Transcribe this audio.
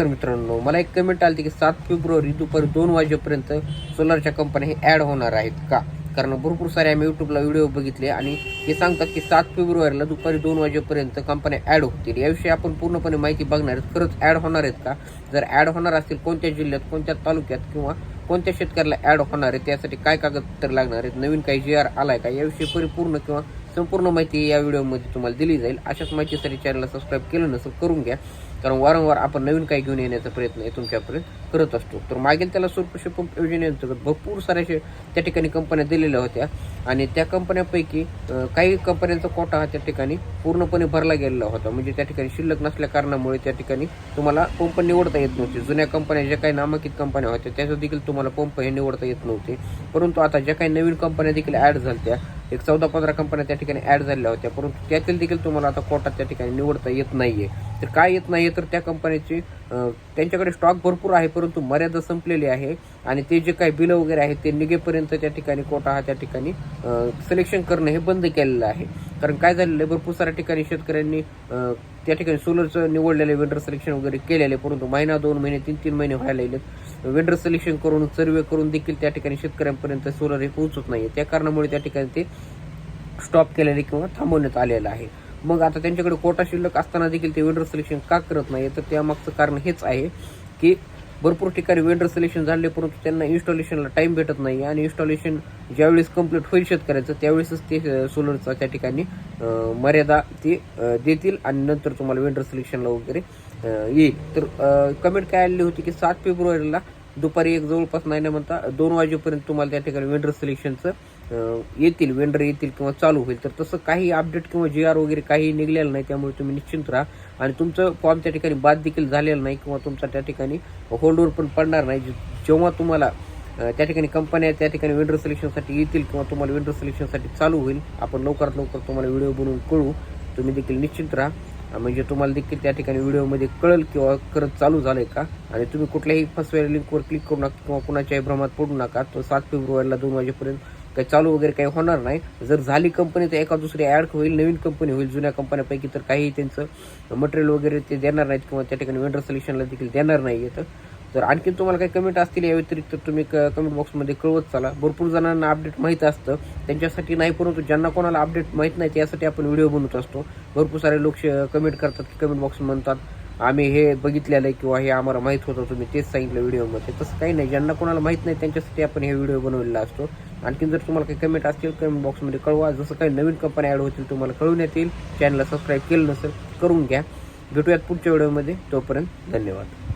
तर मित्रांनो मला एक कमेंट आली की सात फेब्रुवारी दुपारी दोन वाजेपर्यंत सोलरच्या कंपन्या हे ॲड होणार आहेत का? कारण भरपूर सारे आम्ही यूट्यूबला व्हिडिओ बघितले आणि हे सांगतात की सात फेब्रुवारीला दुपारी दोन वाजेपर्यंत कंपन्या ॲड होतील. याविषयी आपण पूर्णपणे माहिती बघणार आहेत. खरंच ॲड होणार आहेत का? जर ॲड होणार असतील कोणत्या जिल्ह्यात कोणत्या तालुक्यात किंवा कोणत्या शेतकऱ्याला ॲड होणार आहे त्यासाठी काय कागदपत्र लागणार आहेत नवीन काही जी आर आलाय का? याविषयी परिपूर्ण किंवा संपूर्ण माहिती या व्हिडिओमध्ये तुम्हाला दिली जाईल. अशाच माहितीसाठी चॅनलला सबस्क्राईब केलं नसेल करून घ्या. कारण वारंवार आपण नवीन काही घेऊन येण्याचा प्रयत्न आहे तुमच्यापर्यंत करत असतो. तर मागील त्याला स्वरूप पंप योजनेअंतर्गत भरपूर साऱ्या त्या ठिकाणी कंपन्या दिलेल्या होत्या. आणि त्या कंपन्यापैकी काही कंपन्यांचा कोटा हा त्या ठिकाणी पूर्णपणे भरला गेलेला होता. म्हणजे त्या ठिकाणी शिल्लक नसल्या कारणामुळे त्या ठिकाणी तुम्हाला पंप निवडता येत नव्हते. जुन्या कंपन्या ज्या काही नामांकित कंपन्या होत्या त्याचं देखील तुम्हाला पंप हे निवडता येत नव्हते. परंतु आता ज्या काही नवीन कंपन्या देखील ॲड झाल्या एक चौदा पंधरा कंपन्या त्या ठिकाणी ॲड झालेल्या होत्या. परंतु त्यातील देखील तुम्हाला आता कोटा त्या ठिकाणी निवडता येत नाहीये. तर काय येत नाहीये? तर त्या कंपनीची त्यांच्याकडे स्टॉक भरपूर आहे परंतु मर्यादा संपलेली आहे. आणि ते जे काही बिलं वगैरे आहेत ते निघेपर्यंत त्या ठिकाणी कोटा हा त्या ठिकाणी सिलेक्शन करणं हे बंद केलेलं आहे. कारण काय झालेलं आहे भरपूर साऱ्या ठिकाणी शेतकऱ्यांनी त्या ठिकाणी सोलरचं निवडलेलं वेंडर सिलेक्शन वगैरे केलेले परंतु महिना दोन महिने तीन तीन महिने व्हायला लागलेत. वेंडर सिलेक्शन करून सर्वे करून देखील त्या ठिकाणी शेतकऱ्यांपर्यंत सोलर हे पोहोचत नाही त्या कारणामुळे त्या ठिकाणी ते स्टॉप केलेले किंवा थांबवण्यात आलेलं आहे. मग आता त्यांच्याकडे कोटा शिल्लक असताना देखील ते वेंडर सिलेक्शन का करत नाही तर त्यामागचं कारण हेच आहे की भरपूर ठिकाणी वेंडर सिलेक्शन झाले परंतु त्यांना इन्स्टॉलेशनला टाईम भेटत नाही. आणि इन्स्टॉलेशन ज्यावेळेस कंप्लीट होईल शेतकऱ्याचं त्यावेळेसच ते सोलरचा त्या ठिकाणी मर्यादा ते देतील आणि नंतर तुम्हाला वेंडर सिलेक्शनला वगैरे येईल. तर कमेंट काय आलेली होती की सात फेब्रुवारीला दुपारी एक जवळपास नाही ना म्हणता दोन वाजेपर्यंत तुम्हाला त्या ठिकाणी वेंडर सिलेक्शनचं येतील वेंडर येतील किंवा चालू होईल तर तसं काही अपडेट किंवा जी आर वगैरे काही निघलेलं नाही त्यामुळे तुम्ही निश्चिंत राहा. आणि तुमचं फॉर्म त्या ठिकाणी बाद देखील झालेलं नाही किंवा तुमचा त्या ठिकाणी होल्डवर पण पडणार नाही. जेव्हा तुम्हाला त्या ठिकाणी कंपन्या त्या ठिकाणी विंडर सिलेक्शनसाठी येतील किंवा तुम्हाला विंडर सिलेक्शनसाठी चालू होईल आपण लवकरात लवकर तुम्हाला व्हिडिओ बनवून कळू तुम्ही देखील निश्चिंत राहा. म्हणजे तुम्हाला देखील त्या ठिकाणी व्हिडिओमध्ये कळेल किंवा करत चालू झालंय का? आणि तुम्ही कुठल्याही फसव्या लिंकवर क्लिक करू नका किंवा कुणाच्याही भ्रमात पडू नका. तो सात फेब्रुवारीला दोन वाजेपर्यंत काही चालू वगैरे काही होणार नाही. जर झाली कंपनी तर एका दुसरी ॲड होईल नवीन कंपनी होईल जुन्या कंपन्यापैकी तर काही त्यांचं मटेरियल वगैरे ते देणार नाहीत किंवा त्या ठिकाणी वेंडर सिलेक्शनला देखील देणार नाही तर. जर आणखी तुम्हाला काही कमेंट असतील या व्यतिरिक्त तुम्ही कमेंट बॉक्समध्ये कळवत चाला. भरपूर जणांना अपडेट माहीत असतं. त्यांच्यासाठी नाही परंतु ज्यांना कोणाला अपडेट माहीत नाही त्यासाठी आपण व्हिडिओ बनवत असतो. भरपूर सारे लोक कमेंट करतात की कमेंट बॉक्स म्हणतात. आम्ही हे बघितलेलं आहे किंवा हे आम्हाला माहीत होतं तुम्ही तेच सांगितलं व्हिडिओमध्ये. तसं काही नाही. ज्यांना कोणाला माहीत नाही त्यांच्यासाठी आपण हे व्हिडिओ बनवलेला असतो. आणखी जर तुम्हाला काही कमेंट असतील कमेंट बॉक्समध्ये कळवा. जसं काही नवीन कंपन्या ॲड होतील तुम्हाला कळून येतील. चॅनलला सबस्क्राईब केलं नसेल करून घ्या. भेटूयात पुढच्या व्हिडिओमध्ये. तोपर्यंत धन्यवाद.